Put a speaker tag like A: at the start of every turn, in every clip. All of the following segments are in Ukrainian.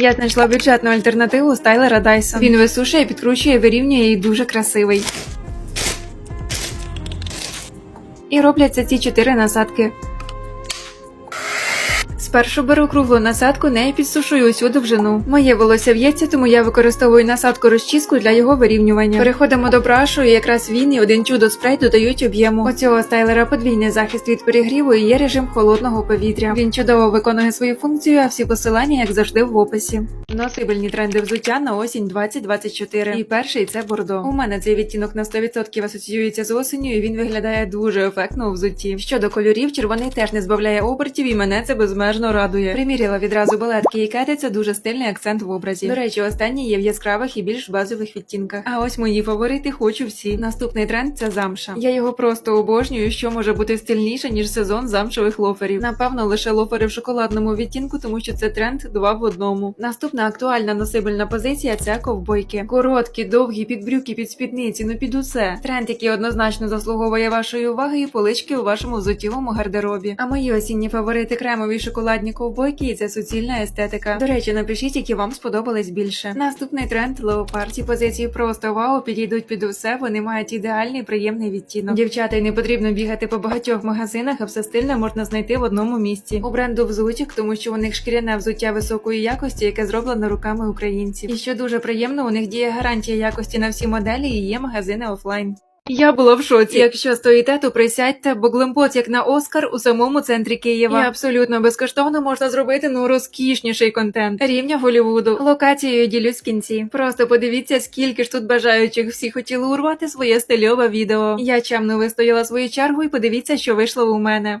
A: Я знайшла бюджетну альтернативу стайлера Dyson. Він висушує, підкручує, вирівнює і дуже красивий. І робляться ці чотири насадки. Спершу беру круглу насадку, нею підсушую усю довжину. Моє волосся в'ється, тому я використовую насадку розчіску для його вирівнювання. Переходимо до брашу, і якраз він і один чудо спрей додають об'єму. У цього стайлера подвійний захист від перегріву і є режим холодного повітря. Він чудово виконує свою функцію, а всі посилання, як завжди, в описі. Носибельні тренди взуття на осінь 2024. І перший це бордо. У мене цей відтінок на 100% асоціюється з осенню, і він виглядає дуже ефектно у взутті. Щодо кольорів, червоний теж не збавляє обертів, і мене це безмежно радує. Приміряла відразу балетки і це дуже стильний акцент в образі. До речі, останні є в яскравих і більш базових відтінках. А ось мої фаворити хочу всі. Наступний тренд це замша. Я його просто обожнюю, що може бути стильніше, ніж сезон замшових лоферів. Напевно, лише лофери в шоколадному відтінку, тому що це тренд два в одному. Наступна актуальна носибельна позиція це ковбойки. Короткі, довгі, під брюки, під спідниці, ну під усе. Тренд, який однозначно заслуговує вашої уваги і полички у вашому взуттєвому гардеробі. А мої осінні фаворити кремові шоколадні ковбойки і це суцільна естетика. До речі, напишіть, які вам сподобались більше. Наступний тренд леопард. Ці позиції просто вау, підійдуть під усе. Вони мають ідеальний приємний відтінок. Дівчата, й не потрібно бігати по багатьох магазинах, а все стильне можна знайти в одному місці. У бренду взутік, тому що у них шкіряне взуття високої якості, яке зроблено руками українців. І що дуже приємно, у них діє гарантія якості на всі моделі і є магазини офлайн. Я була в шоці. Якщо стоїте, то присядьте, бо глимпот, як на Оскар, у самому центрі Києва. І абсолютно безкоштовно можна зробити ну розкішніший контент рівня Голівуду. Локацією ділюсь в кінці. Просто подивіться, скільки ж тут бажаючих всі хотіли урвати своє стильове відео. Я чемно вистояла свою чергу і подивіться, що вийшло у мене.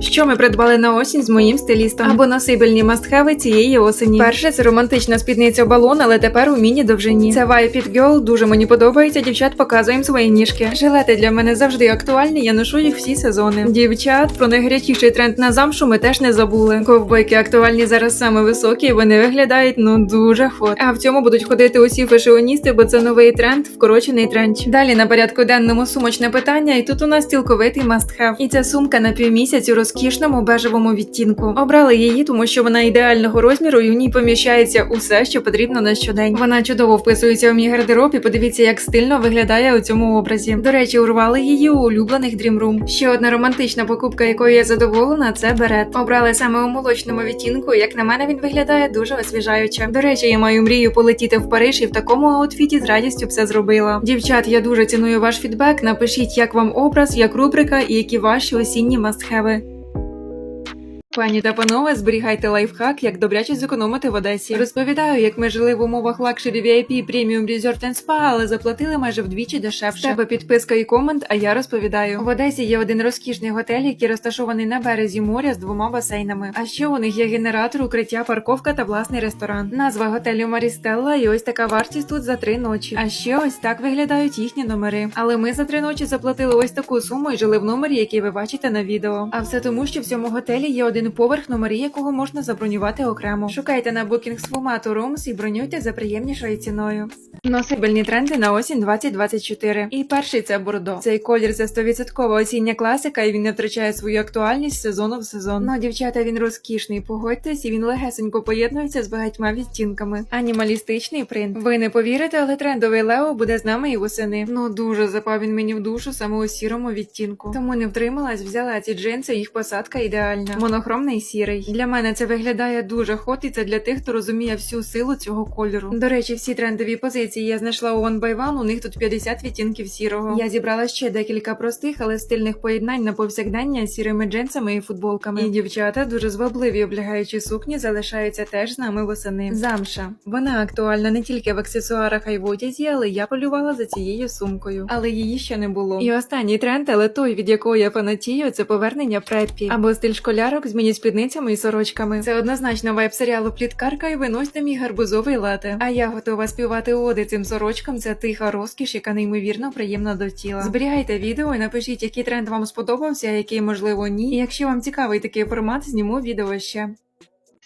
A: Що ми придбали на осінь з моїм стилістом або носибельні мастхеви цієї осені. Перше це романтична спідниця балон, але тепер у міні довжині. Це Vibe It Girl, дуже мені подобається. Дівчат показуємо свої ніжки. Жилети для мене завжди актуальні. Я ношу їх всі сезони. Дівчат про найгарячіший тренд на замшу ми теж не забули. Ковбойки актуальні зараз саме високі, вони виглядають ну дуже хот. А в цьому будуть ходити усі фешіоністи, бо це новий тренд, вкорочений тренч. Далі на порядку денному сумочне питання, і тут у нас цілковитий must-have. І ця сумка на півмісяць у розкішному бежевому відтінку. Обрали її, тому що вона ідеального розміру і в ній поміщається усе, що потрібно на щодень. Вона чудово вписується в мій гардероб і подивіться, як стильно виглядає у цьому образі. До речі, урвали її у улюблених Dream Room. Ще одна романтична покупка, якою я задоволена, це берет. Обрали саме у молочному відтінку. Як на мене, він виглядає дуже освіжаюче. До речі, я маю мрію полетіти в Париж і в такому аутфіті з радістю все зробила. Дівчат, я дуже ціную ваш фідбек. Напишіть, як вам образ, як рубрика і які ваші осінні мастхеви. Пані та панове, зберігайте лайфхак, як добряче зекономити в Одесі. Розповідаю, як ми жили в умовах лакшері VIP Premium Resort and Spa, але заплатили майже вдвічі дешевше. Тебе підписка і комент, а я розповідаю. В Одесі є один розкішний готель, який розташований на березі моря з двома басейнами. А ще у них є генератор, укриття, парковка та власний ресторан. Назва готелю Марістелла, і ось така вартість тут за три ночі. А ще ось так виглядають їхні номери. Але ми за три ночі заплатили ось таку суму і жили в номері, який ви бачите на відео. А все тому, що в цьому готелі є один поверх, номери якого можна забронювати окремо. Шукайте на Booking Rooms і бронюйте за приємнішою ціною. Носибельні тренди на осінь 2024. І перший це бордо. Цей колір це 100% осіння класика, і він не втрачає свою актуальність з сезону в сезон. Ну, дівчата, він розкішний, погодьтесь, і він легесенько поєднується з багатьма відтінками. Анімалістичний принт. Ви не повірите, але трендовий Лео буде з нами і восени. Ну дуже запав він мені в душу саме у сірому відтінку. Тому не втрималась, взяла ці джинси, їх посадка ідеальна. Монохромний сірий. Для мене це виглядає дуже хот, і це для тих, хто розуміє всю силу цього кольору. До речі, всі трендові позиції я знайшла у One by One, у них тут 50 відтінків сірого. Я зібрала ще декілька простих, але стильних поєднань на повсякдення з сірими джинсами і футболками. І дівчата дуже звабливі облягаючі сукні залишаються теж з нами восени. Замша. Вона актуальна не тільки в аксесуарах, а й в одязі, але я полювала за цією сумкою. Але її ще не було. І останній тренд, але той, від якого я фанатію, це повернення преппі або стиль школярок з мені спідницями і сорочками. Це однозначно вайб серіалу Пліткарка і виносьте мій гарбузовий лате. А я готова співати оди цим сорочкам. Це тиха розкіш, яка неймовірно приємна до тіла. Зберігайте відео і напишіть, який тренд вам сподобався, а який можливо ні. І якщо вам цікавий такий формат, зніму відео ще.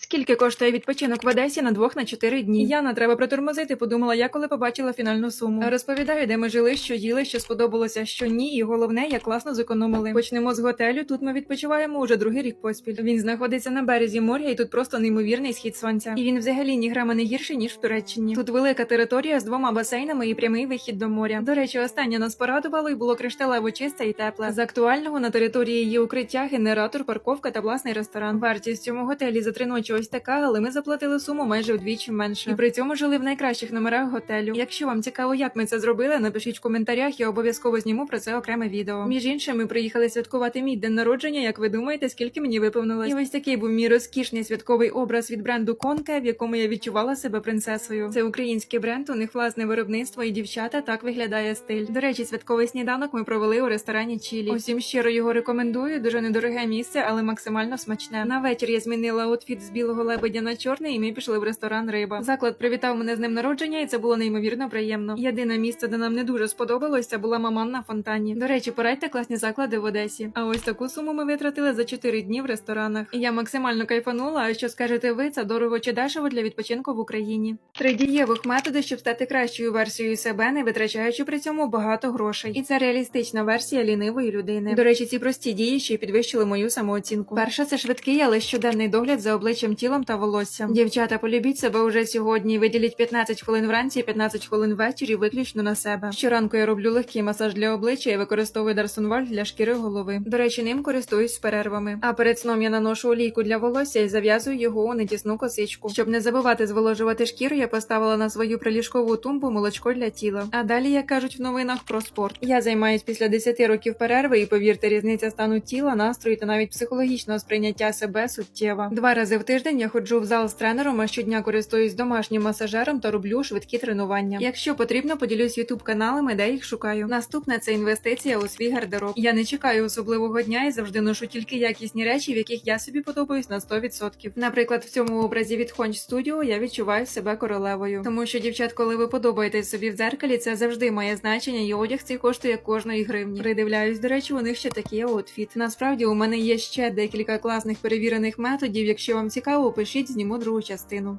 A: Скільки коштує відпочинок в Одесі на двох на чотири дні? Яна треба притормозити. Подумала я, коли побачила фінальну суму. Розповідаю, де ми жили, що їли, що сподобалося, що ні, і головне, як класно зекономили. Почнемо з готелю. Тут ми відпочиваємо уже другий рік поспіль. Він знаходиться на березі моря, і тут просто неймовірний схід сонця. І він взагалі ні грама не гірший ніж в Туреччині. Тут велика територія з двома басейнами і прямий вихід до моря. До речі, останнє нас порадувало і було кришталево чисте і тепле. З актуального на території є укриття, генератор, парковка та власний ресторан. Вартість цьому готелі за три ночі ось така, але ми заплатили суму майже вдвічі менше. І при цьому жили в найкращих номерах готелю. Якщо вам цікаво, як ми це зробили, напишіть в коментарях, я обов'язково зніму про це окреме відео. Між іншим, ми приїхали святкувати мій день народження. Як ви думаєте, скільки мені виповнилось? І ось такий був мій розкішний святковий образ від бренду Конке, в якому я відчувала себе принцесою. Це український бренд, у них власне виробництво і дівчата так виглядає стиль. До речі, святковий сніданок ми провели у ресторані Чілі. Усім щиро його рекомендую. Дуже недороге місце, але максимально смачне. На вечір я змінила аутфіт з білого лебедя на чорний, і ми пішли в ресторан Риба. Заклад привітав мене з ним народження, і це було неймовірно приємно. Єдине місце, де нам не дуже сподобалось, це була маман на фонтані. До речі, порадьте класні заклади в Одесі. А ось таку суму ми витратили за 4 дні в ресторанах. Я максимально кайфанула. А що скажете ви, це дорого чи дешево для відпочинку в Україні? Три дієвих методи, щоб стати кращою версією себе, не витрачаючи при цьому багато грошей. І це реалістична версія лінивої людини. До речі, ці прості дії ще підвищили мою самооцінку. Перша це швидкий, але щоденний догляд за обличчям, тілом та волоссям. Дівчата, полюбіть себе уже сьогодні. Виділіть 15 хвилин вранці, 15 хвилин ввечері, виключно на себе. Щоранку я роблю легкий масаж для обличчя і використовую Дарсонваль для шкіри голови. До речі, ним користуюсь з перервами. А перед сном я наношу олійку для волосся і зав'язую його у нетісну косичку. Щоб не забувати зволожувати шкіру, я поставила на свою приліжкову тумбу молочко для тіла. А далі, як кажуть в новинах, про спорт. Я займаюсь після 10 років перерви, і повірте, різниця стану тіла, настрою та навіть психологічного сприйняття себе суттєва. Два рази в тиждень я ходжу в зал з тренером, а щодня користуюсь домашнім масажером та роблю швидкі тренування. Якщо потрібно, поділюсь ютуб каналами, де їх шукаю. Наступне це інвестиція у свій гардероб. Я не чекаю особливого дня і завжди ношу тільки якісні речі, в яких я собі подобаюсь на 100%. Наприклад, в цьому образі від Honch Studio я відчуваю себе королевою, тому що дівчат, коли ви подобаєтесь собі в дзеркалі, це завжди має значення, і одяг цей коштує кожної гривні. Придивляюсь, до речі, у них ще такий аутфіт. Насправді у мене є ще декілька класних перевірених методів. Якщо вам цікаво, пишіть, зніму другу частину.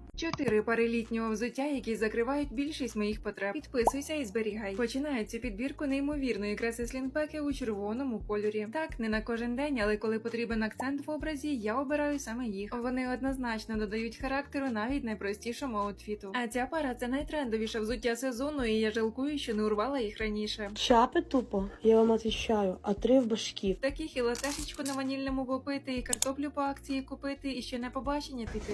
A: Чотири пари літнього взуття, які закривають більшість моїх потреб. Підписуйся і зберігай. Починаю цю підбірку неймовірної краси слінпеки у червоному кольорі. Так, не на кожен день, але коли потрібен акцент в образі, я обираю саме їх. Вони однозначно додають характеру навіть найпростішому аутфіту. А ця пара це найтрендовіше взуття сезону, і я жалкую, що не урвала їх раніше.
B: Шапи тупо, я вам отвечаю, а три в башки.
A: Таких і латешечку на ванільному попити, і картоплю по акції купити, і ще на побачення піти.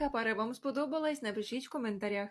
A: яка пара вам сподобалась, напишіть в коментарях.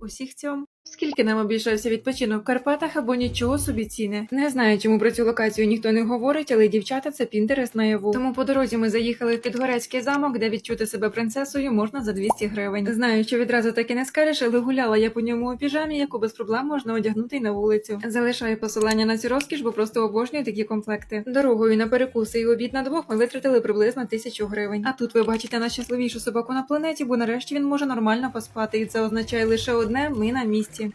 A: Усіх цьом. Скільки нам обійшовся відпочинок в Карпатах або нічого собі ціни. Не знаю, чому про цю локацію ніхто не говорить, але дівчата це пінтерес наяву. Тому по дорозі ми заїхали в Підгорецький замок, де відчути себе принцесою можна за 200 гривень. Знаю, що відразу так і не скажеш, але гуляла я по ньому у піжамі, яку без проблем можна одягнути й на вулицю. Залишаю посилання на цю розкіш, бо просто обожнюю такі комплекти. Дорогою на перекуси і обід на двох ми витратили приблизно тисячу гривень. А тут ви бачите найщасливішу собаку на планеті, бо нарешті він може нормально поспати, і це означає лише одне: ми на місці. 行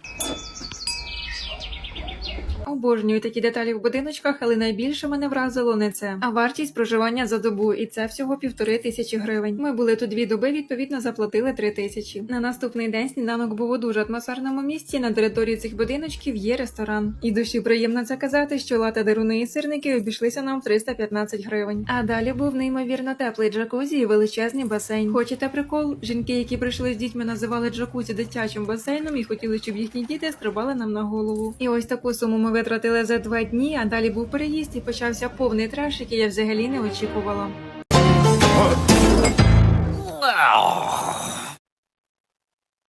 A: Обожнюю такі деталі в будиночках, але найбільше мене вразило не це, а вартість проживання за добу, і це всього півтори тисячі гривень. Ми були тут дві доби, відповідно заплатили три тисячі. На наступний день сніданок був у дуже атмосферному місці. На території цих будиночків є ресторан. І душі приємно це казати, що лата деруни і сирники обійшлися нам в 315 гривень. А далі був неймовірно теплий джакузі і величезний басейн. Хочете прикол? Жінки, які прийшли з дітьми, називали джакузі дитячим басейном і хотіли, щоб їхні діти стрибали нам на голову. І ось таку суму ми витратили за два дні, а далі був переїзд і почався повний треш, який я взагалі не очікувала.